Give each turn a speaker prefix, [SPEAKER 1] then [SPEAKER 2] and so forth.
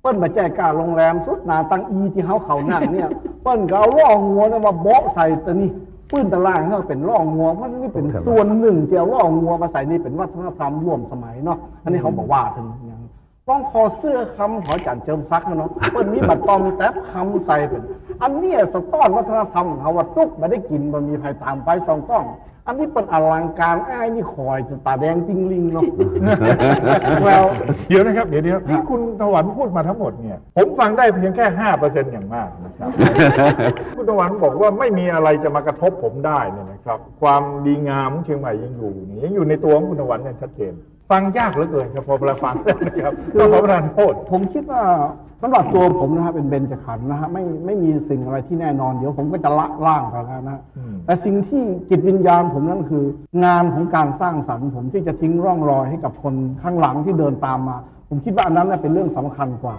[SPEAKER 1] เปิ้นมาแจกกาโรงแรมสุดหนาตังอีที่เขาเขานั่งเนี่ยเปิ้นก็เอาล่องงัวนะมาโบะใส่ตัวนี้ปื้นตารางเขาเป็นล่องงัวเพราะนี่เป็นส่วนหนึ่งที่เอาล่องงัวมาใส่นี่เป็นวัฒนธรรมร่วมสมัยเนาะอันนี้เขาบอกว่าถึงอย่างล่องคอเสื้อคำหอจันเจิมซักนะเนาะเปิ้นมีบัตรตอมแท็บคำใส่เป็น อันเนี้ยสะต้อนวัฒนธรรมของเขาว่าตุ๊กไม่ได้กินมันมีภัยตามไฟสองต้อง อันนี้เป็นอลังการอ้ายนี่คอยจะตาแดงติ้งลิงเนาะ แล้ว
[SPEAKER 2] เดี๋ยวนะครับ เดี๋ยวเดี๋ยวที่คุณถวันพูดมาทั้งหมดเนี่ย ผมฟังได้เพียงแค่ห้าเปอร์เซ็นอย่างมากนะครับ คุณถวันบอกว่าไม่มีอะไรจะมากระทบผมได้เนี่ยนะครับ ความดีงามของเชียงใหม่ยังอยู่นี่ยังอยู่ในตัวของคุณถวันอย่างชัดเจน ฟังยากเหลือเกินครับพอเวลาฟังแล้วนะครับต้องขอประทานโทษ
[SPEAKER 1] ผมคิดว่าสำหรับตัวผมนะฮะเป็นเบญจขันธ์นะฮะไม่ไม่มีสิ่งอะไรที่แน่นอน เดี๋ยวผมก็จะละล่างไปแล้วนะฮะ
[SPEAKER 2] อืม
[SPEAKER 1] แต่สิ่งที่จิตวิญญาณผมนั่นคืองานของการสร้างสรรค์ผมที่จะทิ้งร่องรอยให้กับคนข้างหลังที่เดินตามมา ผมคิดว่าอันนั้นเป็นเรื่องสำคัญกว่า